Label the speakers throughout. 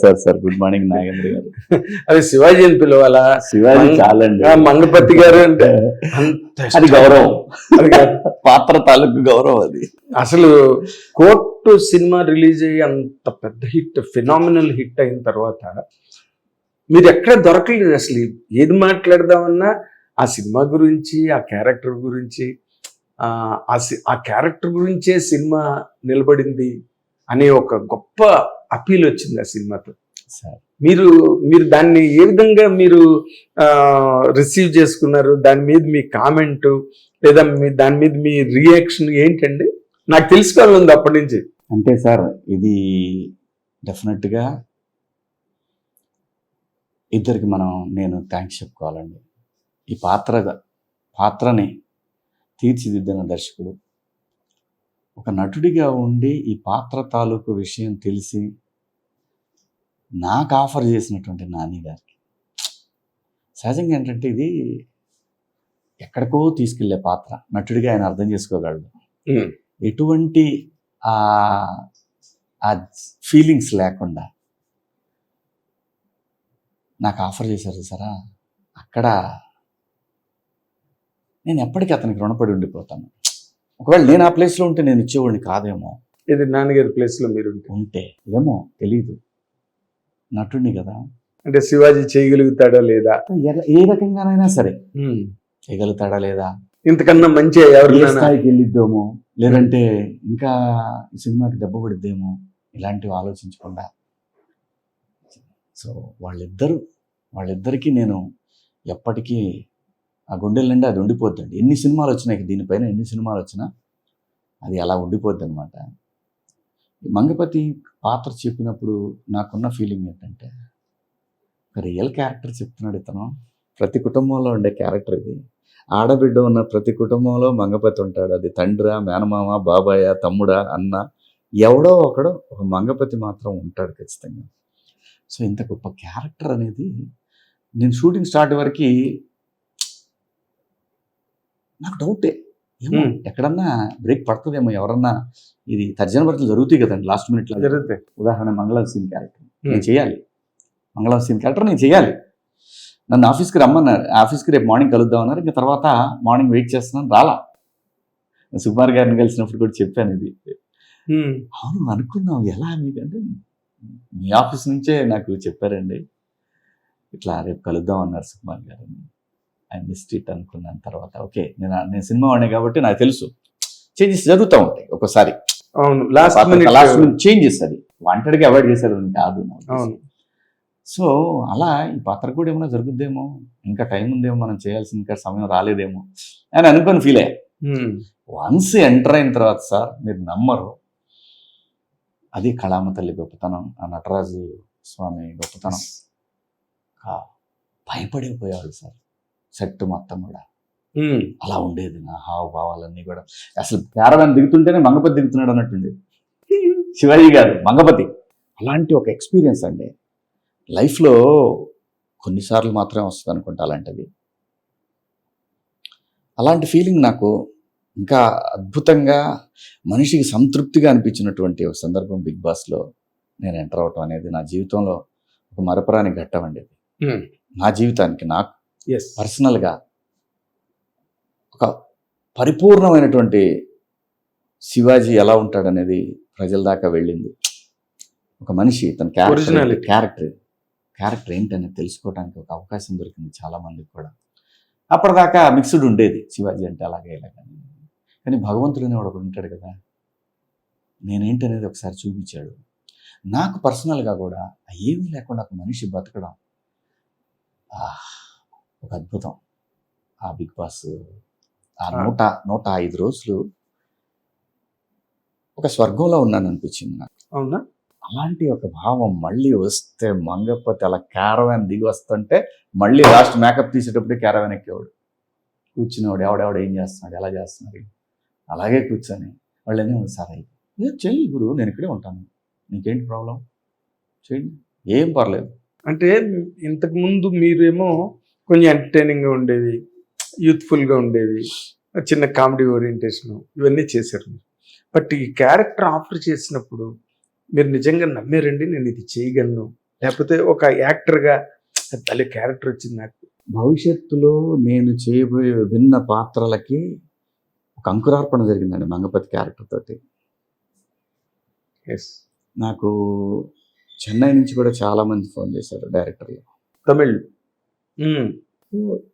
Speaker 1: Sir sir good morning Nagendra garu.
Speaker 2: అది శివాజీ అని పిలవాలా?
Speaker 1: శివాజీ చాలండి.
Speaker 2: మంగపతి గారు అంటే
Speaker 1: అది. గౌరవం. పాత్ర తాలూకు గౌరవం అది.
Speaker 2: అసలు కోర్టు సినిమా రిలీజ్ అయ్యి అంత పెద్ద హిట్ ఫినామినల్ హిట్ అయిన తర్వాత మీరు ఎక్కడ దొరకలేదు అసలు. ఏది మాట్లాడదామన్నా ఆ సినిమా గురించి ఆ క్యారెక్టర్ గురించి ఆ క్యారెక్టర్ గురించే సినిమా నిలబడింది అనే ఒక గొప్ప అపీల్ వచ్చింది ఆ సినిమాతో.
Speaker 1: సార్.
Speaker 2: మీరు మీరు దాన్ని ఏ విధంగా మీరు రిసీవ్ చేసుకున్నారు? దాని మీద మీ కామెంట్ లేదా మీ దాని మీద మీ రియాక్షన్ ఏంటండి? నాకు తెలుసుకోవాలని అప్పటి నుంచి.
Speaker 1: అంటే సార్ ఇది డెఫినెట్గా ఇద్దరికి మనం నేను థ్యాంక్స్ చెప్పుకోవాలండి. ఈ పాత్ర పాత్రని తీర్చిదిద్దిన దర్శకుడు ఒక నటుడిగా ఉండి ఈ పాత్ర తాలూకు విషయం తెలిసి నాకు ఆఫర్ చేసినటువంటి నాని గారికి. సహజంగా ఏంటంటే ఇది ఎక్కడికో తీసుకెళ్ళే పాత్ర. నటుడిగా ఆయన అర్థం చేసుకోగలడు. ఎటువంటి ఆ ఆ ఫీలింగ్స్ లేకుండా నాకు ఆఫర్ చేశారు సరా. అక్కడ నేను ఎప్పటికీ అతనికి రుణపడి ఉండిపోతాను. ఒకవేళ నేను ఆ ప్లేస్లో ఉంటే నేను ఇచ్చేవాడిని కాదేమో.
Speaker 2: ఇది నాన్నగారి ప్లేస్లో మీరు ఉంటే.
Speaker 1: ఉంటే. ఏమో తెలీదు. నటుడిని కదా.
Speaker 2: అంటే శివాజీ చేయగలుగుతాడా లేదా?
Speaker 1: ఎల- ఏ రకంగానైనా సరే.
Speaker 2: ఉమ్.
Speaker 1: చేయగలుగుతాడా లేదా?
Speaker 2: ఇంతకన్నా మంచి
Speaker 1: ఏ
Speaker 2: ఎవరినైనా
Speaker 1: స్థాయికి వెళ్ళిద్దామో? లేదంటే ఇంకా ఈ సినిమాకి దెబ్బ పడిద్దేమో? ఇలాంటివి ఆలోచించకుండా. సో వాళ్ళిద్దరు వాళ్ళిద్దరికీ నేను ఎప్పటికీ ఆ గుండెల నిండా అది ఉండిపోద్దండి. ఎన్ని సినిమాలు వచ్చినాయి దీనిపైన ఎన్ని సినిమాలు వచ్చినా అది అలా ఉండిపోద్ది అనమాట మంగపతి పాత్ర చెప్పినప్పుడు నాకున్న ఫీలింగ్ ఏంటంటే ఒక రియల్ క్యారెక్టర్ చెప్తున్నాడు ఇతను. ప్రతి కుటుంబంలో ఉండే క్యారెక్టర్ ఇది. ఆడబిడ్డ ఉన్న ప్రతి కుటుంబంలో మంగపతి ఉంటాడు. అది తండ్రా మేనమామ బాబాయ తమ్ముడా అన్న ఎవడో ఒకడో ఒక మంగపతి మాత్రం ఉంటాడు ఖచ్చితంగా. సో ఇంత గొప్ప క్యారెక్టర్ అనేది నేను షూటింగ్ స్టార్ట్ వరకు నాకు డౌటే. ఏమో. ఎక్కడన్నా బ్రేక్ పడుతుందేమో ఎవరన్నా ఇది తర్జన భర్తలు జరుగుతాయి కదండి లాస్ట్ మినిట్లో
Speaker 2: జరుగుతాయి.
Speaker 1: ఉదాహరణ మంగళ సీన్ క్యారెక్టర్ నేను. చేయాలి. మంగళ సీన్ క్యారెక్టర్ నేను చేయాలి. నన్ను ఆఫీస్కి రమ్మన్నారు. ఆఫీస్కి రేపు మార్నింగ్ కలుద్దాం అన్నారు. ఇంకా తర్వాత మార్నింగ్ వెయిట్ చేస్తున్నాను రాలా. నేను సుకుమార్ గారిని కలిసినప్పుడు కూడా చెప్పాను ఇది. అవును అనుకున్నావు ఎలా మీకంటే మీ ఆఫీస్ నుంచే నాకు చెప్పారండి. ఇట్లా రేపు కలుద్దాం అన్నారు సుకుమార్ గారు ఐ మిస్డ్ ఇట్ అనుకున్నాను తర్వాత. ఓకే నేను నేను సినిమా వాడినే కాబట్టి నాకు తెలుసు. చేంజెస్ జరుగుతూ ఉంటాయి ఒకసారి
Speaker 2: అవును లాస్ట్
Speaker 1: చేంజెస్ అది. వాంటెడ్గా అవాయిడ్ చేశారు కాదు సో అలా ఈ పాత్ర కూడా ఏమైనా జరుగుద్దేమో? ఇంకా టైం ఉందేమో మనం చేయాల్సిన ఇంకా సమయం రాలేదేమో? అని అనుకొని ఫీల్ అయ్యా. వన్స్ ఎంటర్ అయిన తర్వాత సార్ మీరు నమ్మరు. అది కళామ తల్లి గొప్పతనం ఆ నటరాజు స్వామి గొప్పతనం. భయపడిపోయేవాళ్ళు సార్. సెట్ మొత్తం కూడా. అలా ఉండేది నా హావభావాలన్నీ కూడా. అసలు క్యారవాన్ దిగుతుంటేనే మంగపతి దిగుతున్నాడు అన్నట్టుంది శివాజీ గారు మంగపతి. అలాంటి ఒక ఎక్స్పీరియన్స్ అండి. లైఫ్లో కొన్నిసార్లు మాత్రమే వస్తుంది అనుకుంటా అలాంటిది. అలాంటి ఫీలింగ్ నాకు ఇంకా అద్భుతంగా మనిషికి సంతృప్తిగా అనిపించినటువంటి ఒక సందర్భం బిగ్ బాస్లో నేను ఎంటర్ అవటం అనేది నా జీవితంలో ఒక మరపురాని ఘట్టం అండి. నా జీవితానికి నాకు పర్సనల్గా ఒక పరిపూర్ణమైనటువంటి శివాజీ ఎలా ఉంటాడనేది ప్రజల దాకా వెళ్ళింది. ఒక మనిషి తన క్యారెక్టర్. క్యారెక్టర్ క్యారెక్టర్ ఏంటనేది తెలుసుకోవడానికి ఒక అవకాశం దొరికింది చాలా మందికి కూడా. అప్పటిదాకా మిక్స్డ్ ఉండేది శివాజీ అంటే అలాగే ఇలాగే కానీ భగవంతుడు అనేవాడు ఒకడు ఉంటాడు కదా. నేనేంటి అనేది ఒకసారి చూపించాడు. నాకు పర్సనల్గా కూడా ఏమీ లేకుండా ఒక మనిషి బతకడం. ఆహ్, ఒక అద్భుతం. ఆ బిగ్ బాస్ ఆ. నూట నూట ఐదు రోజులు ఒక స్వర్గంలో ఉన్నాను అనిపించింది నాకు.
Speaker 2: అవునా?
Speaker 1: అలాంటి ఒక భావం మళ్ళీ వస్తే మంగపతి అలా క్యారవాన్ దిగి వస్తుంటే మళ్ళీ లాస్ట్ మేకప్ తీసేటప్పుడే క్యారవాన్ ఎక్కేవాడు. కూర్చునేవాడు ఎవడెవడు ఏం చేస్తున్నాడు ఎలా చేస్తున్నాడు. అలాగే కూర్చొని వాళ్ళు ఏమో సార్ అయ్యి "ఏ, చెయ్యి గురు నేను ఇక్కడే ఉంటాను. నీకేంటి ప్రాబ్లం? చేయండి ఏం పర్లేదు.
Speaker 2: అంటే ఇంతకు ముందు మీరేమో కొంచెం ఎంటర్టైనింగ్గా ఉండేవి యూత్ఫుల్గా ఉండేవి చిన్న కామెడీ ఓరియంటేషన్ ఇవన్నీ చేశారు. బట్ ఈ క్యారెక్టర్ ఆఫర్ చేసినప్పుడు మీరు నిజంగా నమ్మారండి నేను ఇది చేయగలను. లేకపోతే ఒక యాక్టర్గా తల్లి క్యారెక్టర్ వచ్చింది నాకు.
Speaker 1: భవిష్యత్తులో నేను చేయబోయే విభిన్న పాత్రలకి ఒక అంకురార్పణ జరిగిందండి మంగపతి క్యారెక్టర్ తోటి.
Speaker 2: ఎస్
Speaker 1: నాకు చెన్నై నుంచి కూడా చాలా మంది ఫోన్ చేశారు డైరెక్టర్లు
Speaker 2: తమిళ్.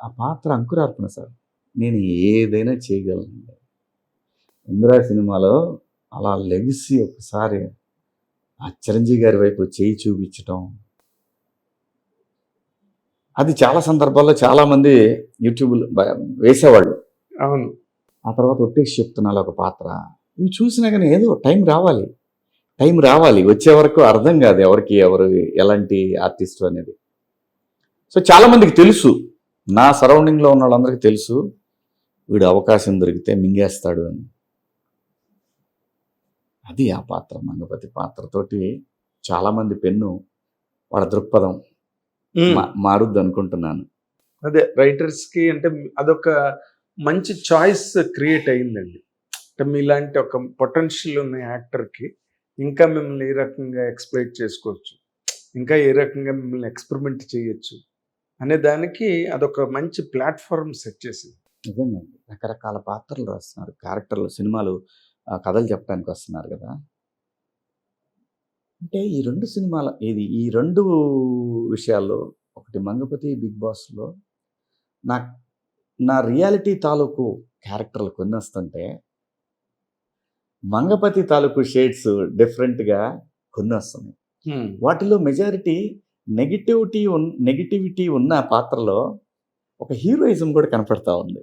Speaker 1: ఆ పాత్ర అంకురార్పణ సార్. నేను ఏదైనా చేయగలను ఇందిరా సినిమాలో అలా లెగిసి ఒకసారి ఆ చిరంజీవి గారి వైపు చేయి చూపించటం. అది చాలా సందర్భాల్లో చాలామంది యూట్యూబ్లో వేసేవాళ్ళు.
Speaker 2: అవును.
Speaker 1: ఆ తర్వాత ఒట్టేసి చెప్తున్నాను ఒక పాత్ర. ఇవి చూసినా కానీ ఏదో టైం రావాలి. టైం రావాలి. వచ్చే వరకు అర్థం కాదు ఎవరికి ఎవరు ఎలాంటి ఆర్టిస్ట్ అనేది. సో చాలా మందికి తెలుసు. నా సరౌండింగ్లో ఉన్న వాళ్ళందరికీ తెలుసు. వీడు అవకాశం దొరికితే మింగేస్తాడు అని. అది ఆ పాత్ర. మంగపతి పాత్రతోటి చాలామంది పెన్ను వాళ్ళ దృక్పథం మారుద్ది అనుకుంటున్నాను.
Speaker 2: అదే రైటర్స్కి అంటే అదొక మంచి చాయిస్ క్రియేట్ అయిందండి. అంటే మీలాంటి ఒక పొటెన్షియల్ ఉన్న యాక్టర్కి ఇంకా మిమ్మల్ని ఏ రకంగా ఎక్స్ప్లెయిట్ చేసుకోవచ్చు? ఇంకా ఏ రకంగా మిమ్మల్ని ఎక్స్పెరిమెంట్ చేయొచ్చు? అనే దానికి అదొక మంచి ప్లాట్ఫామ్ సెట్ చేసింది.
Speaker 1: నిజంగా రకరకాల పాత్రలు రాస్తున్నారు. క్యారెక్టర్లు సినిమాలు కథలు చెప్పడానికి వస్తున్నారు కదా. అంటే ఈ రెండు సినిమాల ఇది ఈ రెండు విషయాల్లో ఒకటి మంగపతి బిగ్ బాస్లో నా నా రియాలిటీ తాలూకు క్యారెక్టర్లు కొన్ని వస్తుంటే మంగపతి తాలూకు షేడ్స్ డిఫరెంట్గా కొన్ని వస్తున్నాయి వాటిలో మెజారిటీ నెగిటివిటీ ఉన్ నెగిటివిటీ ఉన్న పాత్రలో ఒక హీరోయిజం కూడా కనపడతా ఉంది.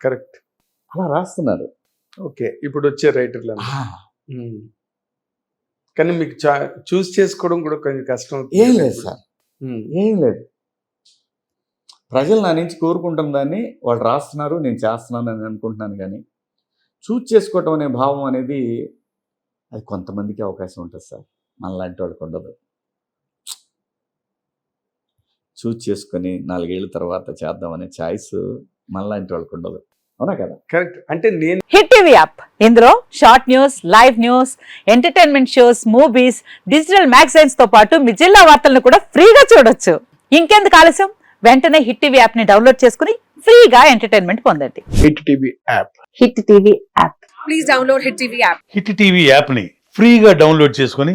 Speaker 2: కరెక్ట్.
Speaker 1: అలా రాస్తున్నారు.
Speaker 2: ఓకే ఇప్పుడు వచ్చే రైటర్లు కానీ మీకు చూస్ చేసుకోవడం కూడా కొంచెం కష్టం
Speaker 1: ఏం లేదు. సార్. ఏం లేదు. ప్రజలు నా నుంచి కోరుకుంటున్న దాన్ని వాళ్ళు రాస్తున్నారు నేను చేస్తున్నాను అని అనుకుంటున్నాను కానీ చూజ్ చేసుకోవటం అనే భావం అనేది అది కొంతమందికి అవకాశం ఉంటుంది సార్. మనలాంటి వాళ్ళకి ఉండదు. చూజ్ చేసుకొని నాలుగేళ్ళ తర్వాత చేద్దామనే ఛాయిస్ మనలాంటి వాళ్ళకి ఉండదు. అవునా కదా?
Speaker 2: కరెక్ట్. అంటే నేను
Speaker 3: హిట్ టీవీ యాప్. ఇందులో short news live news entertainment shows movies digital మ్యాగజైన్స్తో పాటు మీ జిల్లా వార్తలను కూడా ఫ్రీగా చూడొచ్చు. ఇంకెందుకు ఆలస్యం? వెంటనే హిట్ టీవీ యాప్ని డౌన్లోడ్ చేసుకుని ఫ్రీగా ఎంటర్టైన్మెంట్ పొందండి.
Speaker 2: Hit TV app.
Speaker 3: Hit TV app.
Speaker 4: Please download Hit TV app.
Speaker 5: Hit TV యాప్ని ఫ్రీగా డౌన్లోడ్ చేసుకొని